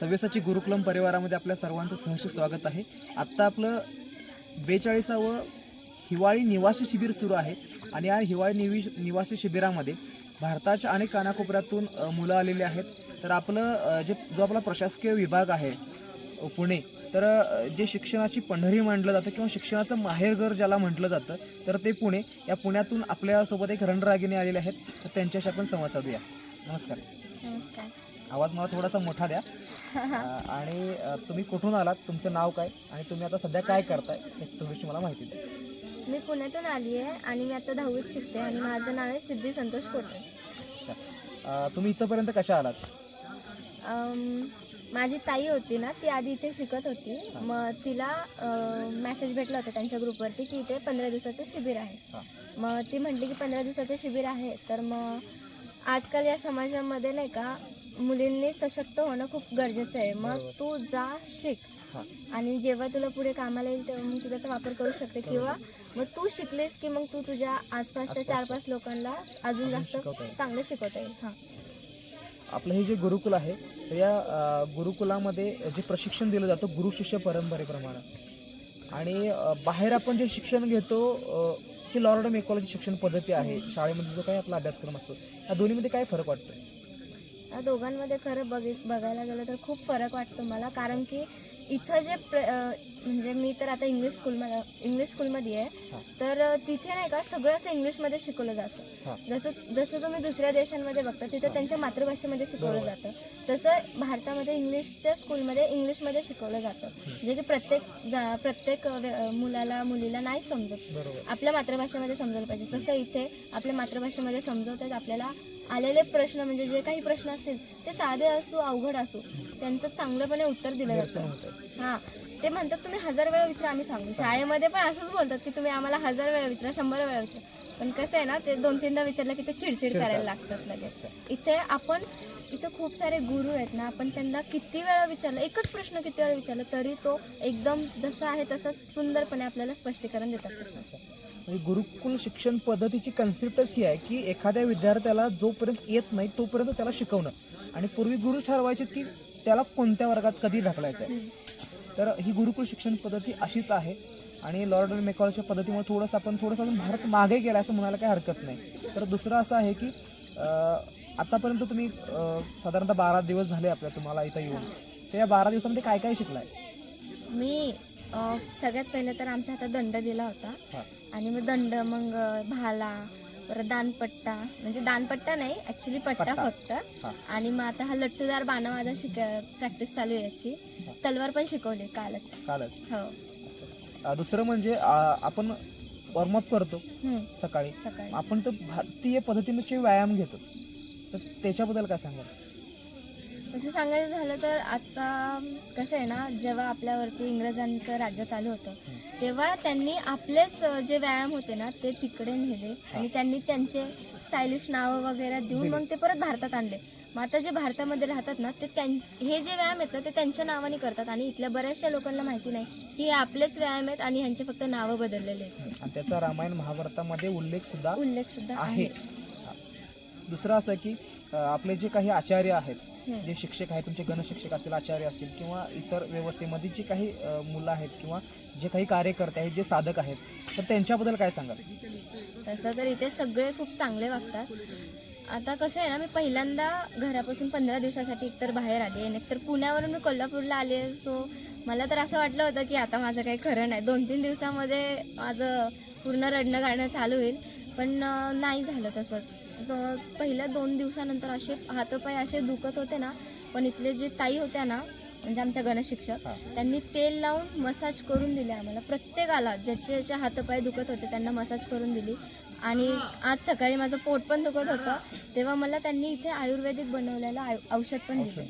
सव्यसाची गुरुकुलम परिवारामध्ये आपल्या सर्वांचं सहर्ष स्वागत आहे. आत्ता आपलं बेचाळीसावं हिवाळी निवासी शिबिर सुरू आहे आणि या हिवाळी निवी निवासी शिबिरामध्ये भारताच्या अनेक कानाकोपऱ्यातून मुलं आलेली आहेत. तर आपलं जे जो आपला प्रशासकीय विभाग आहे पुणे तर जे शिक्षणाची पंढरी मानलं जातं किंवा शिक्षणाचं माहेरघर ज्याला म्हटलं जातं तर ते पुणे या पुण्यातून आपल्यासोबत एक रणरागिणी आलेले आहेत. तर त्यांच्याशी आपण संवाद साधूया. नमस्कार. नमस्कार. आवाज मला थोडासा मोठा द्या. आणि तुम्ही कुठून आलात? तुमचं नाव काय? आणि तुम्ही आता सध्या काय करताय? याची थोडीशी मला माहिती द्या. मी पुण्यातून आली आहे आणि मी आता दहावीत शिकते आणि माझं नाव आहे सिद्धी संतोष अ, तुम्ही इथंपर्यंत कशा आलात? अम, माझी ताई होती ना ती आधी इथे शिकत होती. मग तिला मेसेज भेटला होता त्यांच्या ग्रुपवरती की इथे पंधरा दिवसाचं शिबिर हा. आहे मग ती म्हटली की पंधरा दिवसाचं शिबिर आहे. तर मग आजकाल या समाजामध्ये नाही का मुलींनी सशक्त होणं खूप गरजेचं आहे. मग. तू जा शिक. हा. आणि जेव्हा तुला पुढे कामाला येईल तेव्हा मग तू त्याचा वापर करू शकते. किंवा मग तू शिकलेस की मग तू तुझ्या आसपासच्या आसपासच्या. चार पाच लोकांना अजून जास्त शिकवता येईल. चांगलं शिकवता येईल. हां. आपलं हे जे गुरुकुल आहे तर या अ, गुरुकुलामध्ये जे प्रशिक्षण दिलं जातं गुरु शिष्य परंपरेप्रमाणे. आणि अ, बाहेर आपण जे शिक्षण घेतो अ, जी लॉर्ड मेकॉलॉजी शिक्षण पद्धती आहे. शाळेमध्ये जो काही आपला अभ्यासक्रम असतो या दोन्हीमध्ये काय फरक वाटतो या दोघांमध्ये खरं बघि बघायला गेलं तर खूप फरक वाटतो मला. कारण की इथं जे प्र म्हणजे मी तर आता इंग्लिश स्कूलमध्ये इंग्लिश स्कूलमध्ये. आहे. तर तिथे नाही का सगळं असं इंग्लिशमध्ये शिकवलं. जातं. जसं जसं तुम्ही दुसऱ्या देशांमध्ये बघता तिथं. त्यांच्या मातृभाषेमध्ये शिकवलं. जातं. तसं भारतामध्ये इंग्लिशच्या स्कूलमध्ये इंग्लिशमध्ये शिकवलं जातं. जे की प्रत्येक जा प्रत्येक मुलाला मुलीला नाही समजत. आपल्या मातृभाषेमध्ये समजायला पाहिजे. तसं इथे आपल्या मातृभाषेमध्ये समजवतात आपल्याला आलेले प्रश्न म्हणजे जे काही प्रश्न असतील ते साधे असो अवघड असो त्यांचं चांगलंपणे उत्तर दिलं जातं. हां. ते म्हणतात तुम्ही हजार वेळा विचारा आम्ही सांगू. शाळेमध्ये पण असंच बोलतात की तुम्ही आम्हाला हजार वेळा विचारा शंभर वेळा विचारा. पण कसं आहे ना ते दोन तीनदा विचारलं की ते चिडचिड. करायला लागतात लगेच. इथे आपण इथे खूप सारे गुरु आहेत ना आपण त्यांना किती वेळा विचारलं एकच प्रश्न किती वेळा विचारला तरी तो एकदम जसा आहे तसा सुंदरपणे आपल्याला स्पष्टीकरण देतात. म्हणजे गुरुकुल शिक्षण पद्धतीची कन्सेप्टच ही आहे की एखाद्या विद्यार्थ्याला जोपर्यंत येत नाही तोपर्यंत त्याला शिकवणं. आणि पूर्वी गुरु ठरवायचे की त्याला कोणत्या वर्गात कधी ढकलायचं आहे तर ही गुरुकुल शिक्षण पद्धती अशीच आहे. आणि लॉर्ड मेकॉलच्या पद्धतीमुळे थोडंसं आपण थोडंसं अजून भारत मागे गेला असं म्हणायला काही हरकत नाही. तर दुसरं असं आहे की आतापर्यंत तुम्ही साधारणतः बारा दिवस झाले आपल्या तुम्हाला इथं येऊन. तर या बारा दिवसामध्ये काय काय शिकलाय? मी सगळ्यात पहिले तर आमच्या हातात दंड दिला. होता. आणि मग दंड मग भाला परत दानपट्टा म्हणजे दानपट्टा नाही ऍक्च्युली पट्टा. फक्त. आणि मग आता हा लट्टूदार बाणा माझा शिक प्रॅक्टिस चालू आहे याची. तलवार पण शिकवली कालच. कालच. हो. दुसरं म्हणजे आपण वॉर्मअप करतो सकाळी. सकाळी. आपण तर भारतीय पद्धतीने व्यायाम घेतो. तर त्याच्याबद्दल काय सांगाल? तसं सांगायचं झालं तर आता कसं आहे ना जेव्हा आपल्यावरती इंग्रजांचं राज्य चालू होतं तेव्हा त्यांनी आपलेच जे व्यायाम होते ना ते तिकडे नेले. आणि त्यांनी त्यांचे स्टायलिश नावं वगैरे देऊन. मग ते परत भारतात आणले. मग आता जे भारतामध्ये राहतात ना ते त्यां हे जे व्यायाम आहेत ना ते त्यांच्या नावाने करतात. आणि इथल्या बऱ्याचशा लोकांना माहिती नाही की हे आपलेच व्यायाम आहेत आणि ह्यांचे फक्त नावं बदललेले आहेत. आणि त्याचा रामायण महाभारतामध्ये उल्लेख सुद्धा उल्लेख सुद्धा आहे. दुसरं असं की आपले जे काही आचार्य आहेत. जे शिक्षक आहेत तुमचे गणशिक्षक असतील आचार्य असतील किंवा इतर व्यवस्थेमध्ये जी काही मुलं आहेत किंवा जे काही कार्यकर्ते आहेत जे साधक आहेत तर त्यांच्याबद्दल काय सांगाल? तसं तर इथे सगळे खूप चांगले वागतात. आता कसं आहे ना मी पहिल्यांदा घरापासून पंधरा दिवसासाठी एकतर बाहेर आली एकतर पुण्यावरून मी कोल्हापूरला आले सो मला तर असं वाटलं होतं की आता माझं काही खरं नाही. दोन तीन दिवसामध्ये माझं पूर्ण रडणं गाणं चालू होईल. पण नाही झालं तसं. पहिल्या दोन दिवसानंतर असे हातपाय असे दुखत होते ना पण इथले जे ताई होत्या ना म्हणजे आमच्या गणशिक्षक हा. त्यांनी तेल लावून मसाज करून दिले आम्हाला. प्रत्येकाला ज्याचे ज्याचे हातपाय दुखत होते त्यांना मसाज करून दिली. आणि आज सकाळी माझं पोट पण दुखत होतं. तेव्हा मला त्यांनी इथे आयुर्वेदिक बनवलेलं आयु- औषध पण दिलं.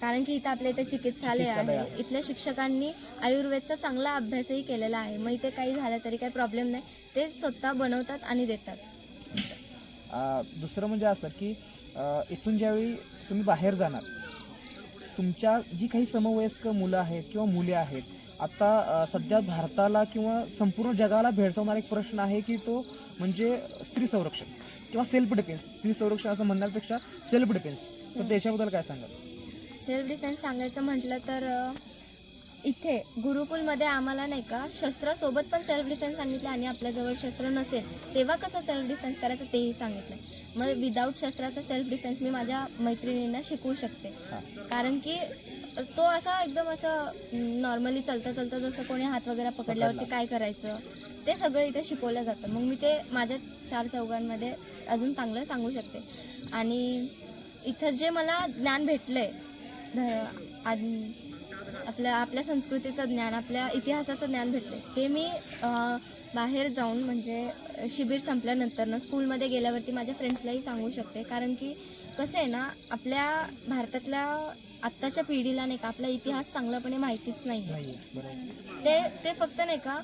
कारण की इथं आपल्या इथे चिकित्सालय आहे. इथल्या शिक्षकांनी आयुर्वेदचा चांगला अभ्यासही केलेला आहे. मग इथे काही झालं तरी काही प्रॉब्लेम नाही. ते स्वतः बनवतात आणि देतात. दुसरं म्हणजे असं की इथून ज्यावेळी तुम्ही बाहेर जाणार तुमच्या जी काही समवयस्क मुलं आहेत किंवा मुले आहेत आता अं, सध्या भारताला किंवा संपूर्ण जगाला भेडसावणारा एक प्रश्न आहे की तो म्हणजे स्त्री संरक्षण किंवा सेल्फ डिफेन्स स्त्री संरक्षण असं म्हणण्यापेक्षा सेल्फ डिफेन्स तर त्याच्याबद्दल काय सांगाल? सेल्फ डिफेन्स सांगायचं म्हटलं तर इथे गुरुकुलमध्ये आम्हाला नाही का शस्त्रासोबत पण सेल्फ डिफेन्स सांगितलं आणि आपल्याजवळ शस्त्र नसेल तेव्हा कसं सेल्फ डिफेन्स करायचं तेही सांगितलं मग विदाऊट शस्त्राचा सेल्फ डिफेन्स मी माझ्या मैत्रिणींना शिकवू शकते. कारण की तो असा एकदम असं नॉर्मली चालता चालता जसं कोणी हात वगैरे पकडल्यावरती पकडला. काय करायचं ते सगळं इथे शिकवलं जातं मग मी ते माझ्या चार चौघांमध्ये अजून चांगलं सांगू शकते आणि इथं जे मला ज्ञान भेटलंय ध- आद- आपल्या आपल्या संस्कृतीचं ज्ञान आपल्या इतिहासाचं ज्ञान भेटलंय ते मी बाहेर जाऊन म्हणजे शिबिर संपल्यानंतर स्कूलमध्ये गेल्यावरती माझ्या फ्रेंड्सलाही सांगू शकते. कारण की कसं आहे ना आपल्या भारतातल्या आत्ताच्या पिढीला नाही का आपला इतिहास चांगल्यापणे माहितीच नाही आहे. ते ते फक्त नाही का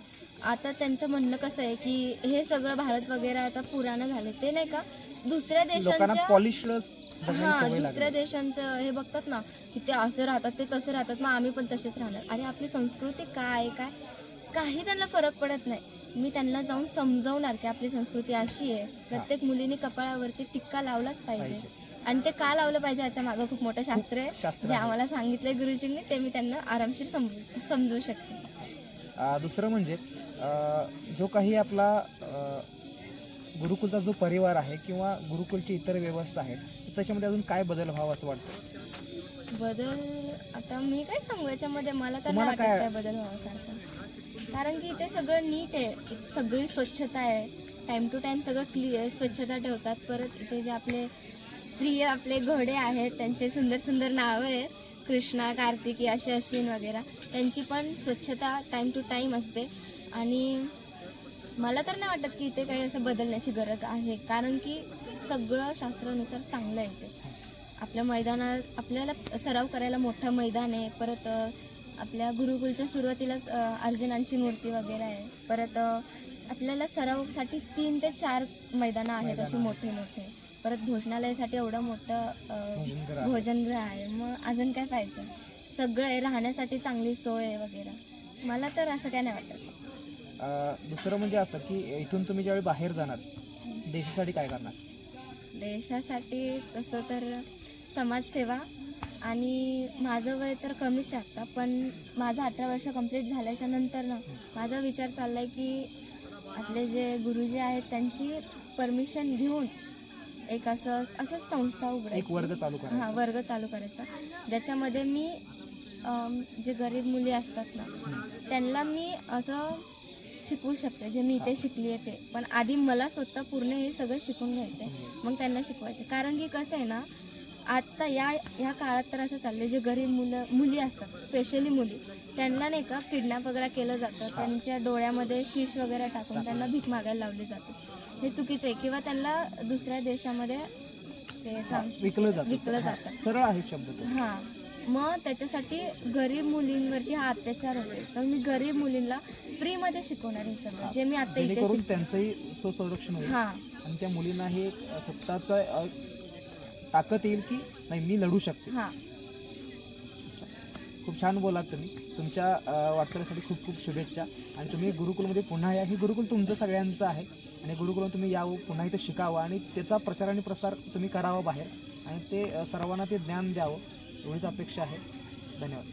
आता त्यांचं म्हणणं कसं आहे की हे सगळं भारत वगैरे आता पुराणं झालं. ते नाही का दुसऱ्या देशांच्या पॉलिश हा दुसऱ्या देशांचं हे बघतात ना की ते असं राहतात ते तसं राहतात मग आम्ही पण तसेच राहणार. अरे आपली संस्कृती काय आहे काय? काही त्यांना फरक पडत नाही. मी त्यांना जाऊन समजवणार की आपली संस्कृती अशी आहे. प्रत्येक मुलीने कपाळावरती टिक्का लावलाच पाहिजे. आणि ते का लावलं पाहिजे याच्या मागं खूप मोठं शास्त्र आहे. जे. आम्हाला सांगितलंय गुरुजींनी ते मी त्यांना आरामशीर समजू समजू शकते. दुसरं म्हणजे जो काही आपला गुरुकुलचा जो परिवार आहे किंवा गुरुकुलची इतर व्यवस्था आहे तर त्याच्यामध्ये अजून काय बदल व्हावा असं वाटतं? बदल आता मी काय सांगू याच्यामध्ये मला तर नाही तुम्हाला वाटत काय- काय बदल व्हावासारखं कारण की इथे सगळं नीट आहे सगळी स्वच्छता आहे. टाइम टू टाइम सगळं क्लिअर स्वच्छता ठेवतात. परत इथे जे आपले प्रिय आपले घोडे आहेत त्यांचे सुंदर सुंदर नावं आहेत. कृष्णा कार्तिकी असे अश्विन वगैरे. त्यांची पण स्वच्छता टाइम टू टाइम असते. आणि मला तर नाही वाटत की इथे काही असं बदलण्याची गरज आहे कारण की सगळं शास्त्रानुसार चांगलं आहे इथे. आपल्या मैदानात आपल्याला सराव करायला मोठं मैदान आहे परत आपल्या गुरुकुलच्या सुरुवातीलाच अर्जुनांची मूर्ती वगैरे आहे. परत आपल्याला सरावसाठी तीन ते चार मैदानं आहेत अशी. मोठे मोठे. परत भोजनालयासाठी एवढं मोठं भोजनगृह आहे. मग अजून काय पाहिजे? सगळं आहे राहण्यासाठी चांगली सोय आहे वगैरे. मला तर असं काय नाही वाटत. दुसरं म्हणजे असं की इथून तुम्ही ज्यावेळी बाहेर जाणार देशासाठी काय करणार? देशासाठी तसं तर समाजसेवा आणि माझं वय तर कमीच आहे आत्ता पण माझं अठरा वर्ष कंप्लीट झाल्याच्यानंतर ना माझा विचार चाललाय की आपले जे गुरुजी आहेत त्यांची परमिशन घेऊन एक असं असंच संस्था एक उघडायची वर्ग चालू हां करायचा वर्ग चालू करायचा. ज्याच्यामध्ये मी अम, जे गरीब मुली असतात ना. त्यांना मी असं शिकवू शकते जे मी इथे शिकली आहे ते. पण आधी मला स्वतः पूर्ण हे सगळं शिकून घ्यायचं आहे मग त्यांना शिकवायचं कारण की कसं आहे ना आत्ता या ह्या काळात तर असं चाललंय जे गरीब मुलं मुली असतात स्पेशली मुली त्यांना नाही का किडनॅप वगैरे केलं जातं. त्यांच्या डोळ्यामध्ये शीश वगैरे टाकून त्यांना भीक मागायला लावली जाते. हे चुकीचं आहे. किंवा त्यांना दुसऱ्या देशामध्ये ते ट्रान्स विकलं जातं. विकलं जातं. सरळ आहे शब्द हां. मग त्याच्यासाठी गरीब मुलींवरती हा अत्याचार होतो तर मी गरीब मुलींना फ्रीमध्ये शिकवणार हे सगळं जे मी आता इथे त्यांचंही स्वसंरक्षण होईल. हां. आणि त्या मुलींना हे एक स्वतःचा अ, ताकद येईल की नाही मी लढू शकते. हां. खूप छान बोलात तुम्ही. तुमच्या अ, वाटचालीसाठी खूप खूप शुभेच्छा. आणि तुम्ही गुरुकुलमध्ये पुन्हा या. ही गुरुकुल तुमचं सगळ्यांचं आहे. आणि गुरुकुल तुम्ही यावं पुन्हा इथं शिकावं. आणि त्याचा प्रचार आणि प्रसार तुम्ही करावा बाहेर. आणि ते अ, सर्वांना ते ज्ञान द्यावं. एवढीच अपेक्षा आहे. धन्यवाद.